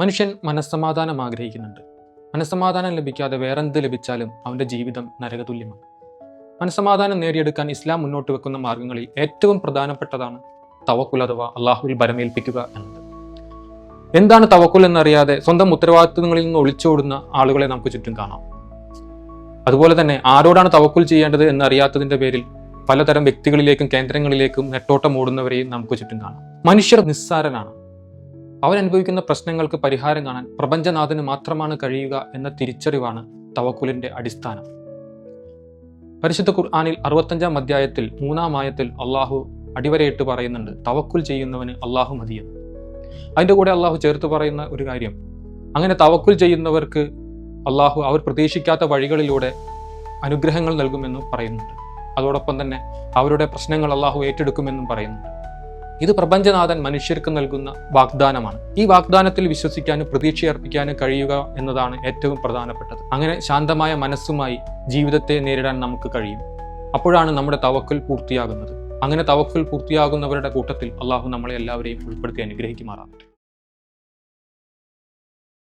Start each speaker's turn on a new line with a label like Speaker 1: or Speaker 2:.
Speaker 1: മനുഷ്യൻ മനസ്സമാധാനം ആഗ്രഹിക്കുന്നുണ്ട്. മനസ്സമാധാനം ലഭിക്കാതെ വേറെന്ത് ലഭിച്ചാലും അവന്റെ ജീവിതം നരകതുല്യമാണ്. മനസ്സമാധാനം നേടിയെടുക്കാൻ ഇസ്ലാം മുന്നോട്ട് വെക്കുന്ന മാർഗങ്ങളിൽ ഏറ്റവും പ്രധാനപ്പെട്ടതാണ് തവക്കുൽ അഥവാ അള്ളാഹുവിൽ ഭരമേൽപ്പിക്കുക എന്നത്. എന്താണ് തവക്കുൽ എന്നറിയാതെ സ്വന്തം ഉത്തരവാദിത്വങ്ങളിൽ നിന്ന് ഒളിച്ചോടുന്ന ആളുകളെ നമുക്ക് ചുറ്റും കാണാം. അതുപോലെ തന്നെ ആരോടാണ് തവക്കുൽ ചെയ്യേണ്ടത് എന്നറിയാത്തതിന്റെ പേരിൽ പലതരം വ്യക്തികളിലേക്കും കേന്ദ്രങ്ങളിലേക്കും നെട്ടോട്ടം ഓടുന്നവരെയും നമുക്ക് ചുറ്റും കാണാം. മനുഷ്യർ നിസ്സാരനാണ്. അവൻ അനുഭവിക്കുന്ന പ്രശ്നങ്ങൾക്ക് പരിഹാരം കാണാൻ പ്രപഞ്ചനാഥന് മാത്രമാണ് കഴിയുക എന്ന തിരിച്ചറിവാണ് തവക്കുലിന്റെ അടിസ്ഥാനം. പരിശുദ്ധ ഖുർആാനിൽ അറുപത്തഞ്ചാം അധ്യായത്തിൽ മൂന്നാം ആയത്തിൽ അള്ളാഹു അടിവരയിട്ട് പറയുന്നുണ്ട് തവക്കുൽ ചെയ്യുന്നവന് അള്ളാഹു മതിയെന്ന്. അതിന്റെ കൂടെ അള്ളാഹു ചേർത്ത് പറയുന്ന ഒരു കാര്യം അങ്ങനെ തവക്കുൽ ചെയ്യുന്നവർക്ക് അള്ളാഹു അവർ പ്രതീക്ഷിക്കാത്ത വഴികളിലൂടെ അനുഗ്രഹങ്ങൾ നൽകുമെന്നും പറയുന്നുണ്ട്. അതോടൊപ്പം തന്നെ അവരുടെ പ്രശ്നങ്ങൾ അള്ളാഹു ഏറ്റെടുക്കുമെന്നും പറയുന്നുണ്ട്. ഇത് പ്രപഞ്ചനാഥൻ മനുഷ്യർക്ക് നൽകുന്ന വാഗ്ദാനമാണ്. ഈ വാഗ്ദാനത്തിൽ വിശ്വസിക്കാനും പ്രതീക്ഷയർപ്പിക്കാനും കഴിയുക എന്നതാണ് ഏറ്റവും പ്രധാനപ്പെട്ടത്. അങ്ങനെ ശാന്തമായ മനസ്സുമായി ജീവിതത്തെ നേരിടാൻ നമുക്ക് കഴിയും. അപ്പോഴാണ് നമ്മുടെ തവക്കൽ പൂർത്തിയാകുന്നത്. അങ്ങനെ തവക്കൽ പൂർത്തിയാകുന്നവരുടെ കൂട്ടത്തിൽ അള്ളാഹു നമ്മളെ എല്ലാവരെയും ഉൾപ്പെടുത്തി അനുഗ്രഹിക്കുമാറാകട്ടെ.